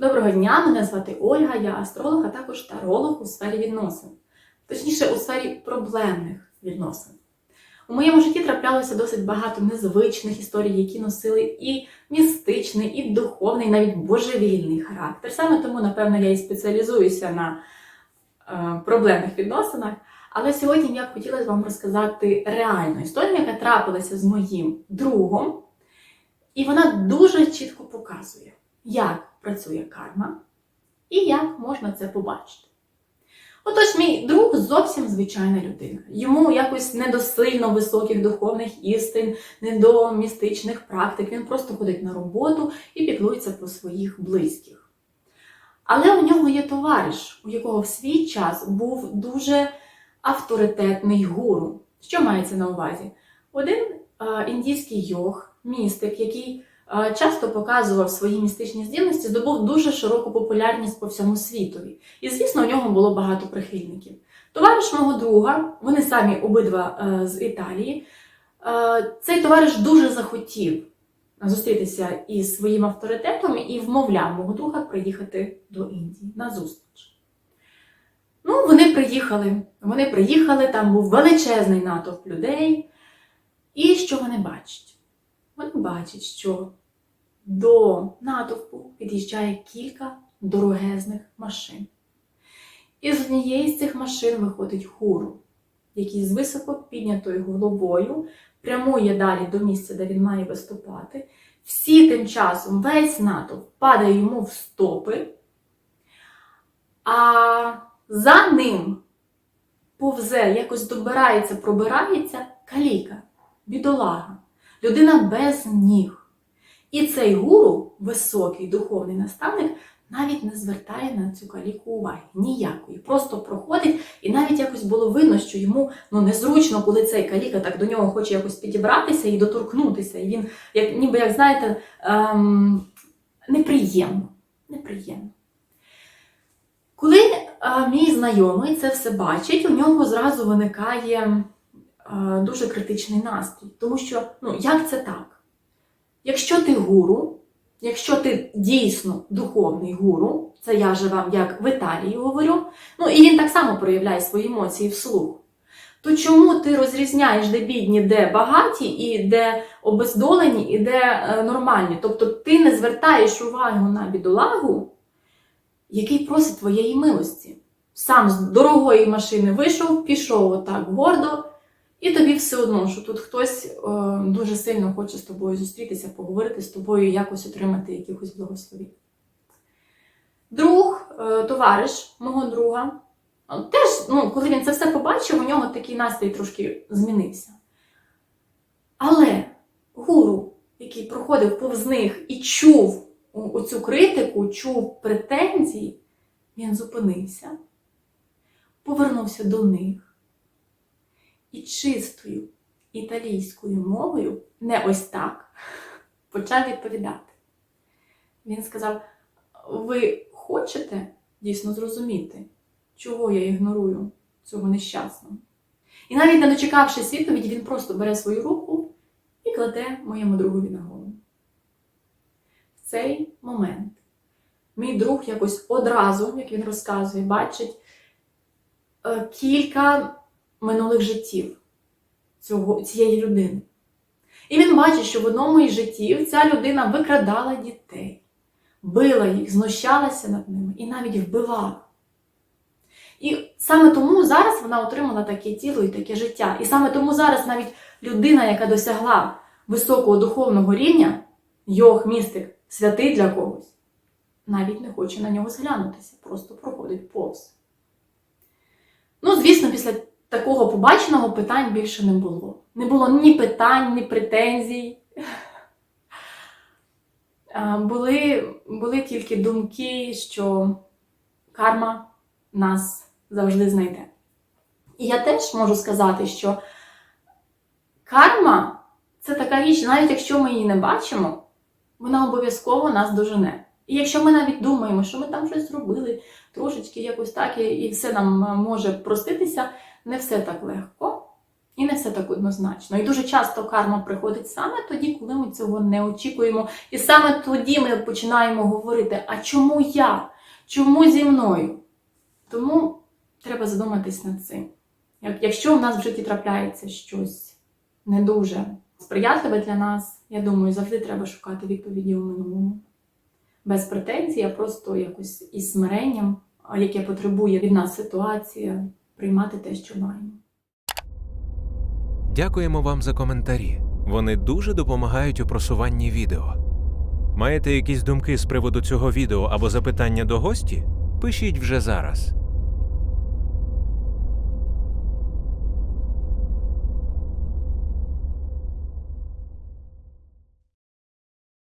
Доброго дня, мене звати Ольга, я астролог, а також таролог у сфері відносин, точніше, у сфері проблемних відносин. У моєму житті траплялося досить багато незвичних історій, які носили і містичний, і духовний, і навіть божевільний характер. Саме тому, напевно, я і спеціалізуюся на е, проблемних відносинах. Але сьогодні я б хотіла вам розказати реальну історію, яка трапилася з моїм другом, і вона дуже чітко показує, як працює карма і як можна це побачити. Отож, мій друг зовсім звичайна людина. Йому якось не до сильно високих духовних істин, не до містичних практик. Він просто ходить на роботу і піклується про своїх близьких. Але у нього є товариш, у якого в свій час був дуже авторитетний гуру. Що мається на увазі? Один індійський йог, містик, який часто показував свої містичні здібності, здобув дуже широку популярність по всьому світові. І, звісно, у нього було багато прихильників. Товариш мого друга, вони самі обидва е, з Італії. Е, цей товариш дуже захотів зустрітися із своїм авторитетом і вмовляв мого друга приїхати до Індії на зустріч. Ну, вони приїхали. Вони приїхали, там був величезний натовп людей. І що вони бачать? Вони бачать, що до натовпу під'їжджає кілька дорогезних машин. І з однієї з цих машин виходить гуру, який з високо піднятою головою прямує далі до місця, де він має виступати. Всі тим часом весь натовп падає йому в стопи, а за ним повзе, якось добирається, пробирається каліка, бідолага, людина без ніг. І цей гуру, високий духовний наставник, навіть не звертає на цю каліку уваги ніякої. Просто проходить, і навіть якось було видно, що йому ну, незручно, коли цей каліка так до нього хоче якось підібратися і доторкнутися. І він, як, ніби, як знаєте, ем, неприємно. неприємно. Коли е, мій знайомий це все бачить, у нього зразу виникає е, дуже критичний настрій. Тому що, ну, як це так? Якщо ти гуру, якщо ти дійсно духовний гуру, це я же вам як в Італії говорю, ну і він так само проявляє свої емоції вслух, то чому ти розрізняєш, де бідні, де багаті, і де обездолені, і де е, нормальні? Тобто ти не звертаєш увагу на бідолагу, який просить твоєї милості. Сам з дорогої машини вийшов, пішов отак гордо, і тобі все одно, що тут хтось е, дуже сильно хоче з тобою зустрітися, поговорити з тобою, якось отримати якихось благословень. Друг, е, товариш мого друга, е, теж, ну, коли він це все побачив, у нього такий настрій трошки змінився. Але гуру, який проходив повз них і чув оцю критику, чув претензії, він зупинився, повернувся до них і чистою італійською мовою, не ось так, почав відповідати. Він сказав: ви хочете дійсно зрозуміти, чого я ігнорую цього нещасного? І навіть не дочекавшись відповіді, він просто бере свою руку і кладе моєму другові на голову. В цей момент мій друг якось одразу, як він розказує, бачить е, кілька минулих життів цього, цієї людини. І він бачить, що в одному із життів ця людина викрадала дітей, била їх, знущалася над ними і навіть вбивала. І саме тому зараз вона отримала таке тіло і таке життя. І саме тому зараз навіть людина, яка досягла високого духовного рівня, йог, містик, святий для когось, навіть не хоче на нього зглянутися, просто проходить повз. Ну, звісно, після такого побаченого питань більше не було. Не було ні питань, ні претензій. Були, були тільки думки, що карма нас завжди знайде. І я теж можу сказати, що карма це така річ, навіть якщо ми її не бачимо, вона обов'язково нас дожене. І якщо ми навіть думаємо, що ми там щось зробили, трошечки якось так, і все нам може проститися, не все так легко. І не все так однозначно. І дуже часто карма приходить саме тоді, коли ми цього не очікуємо. І саме тоді ми починаємо говорити: а чому я? Чому зі мною? Тому треба задуматись над цим. Якщо в нас в житті трапляється щось не дуже сприятливе для нас, я думаю, завжди треба шукати відповіді у минулому. Без претензій, а просто якось із смиренням, яке потребує від нас ситуація, приймати те, що маємо. Дякуємо вам за коментарі. Вони дуже допомагають у просуванні відео. Маєте якісь думки з приводу цього відео або запитання до гості? Пишіть вже зараз.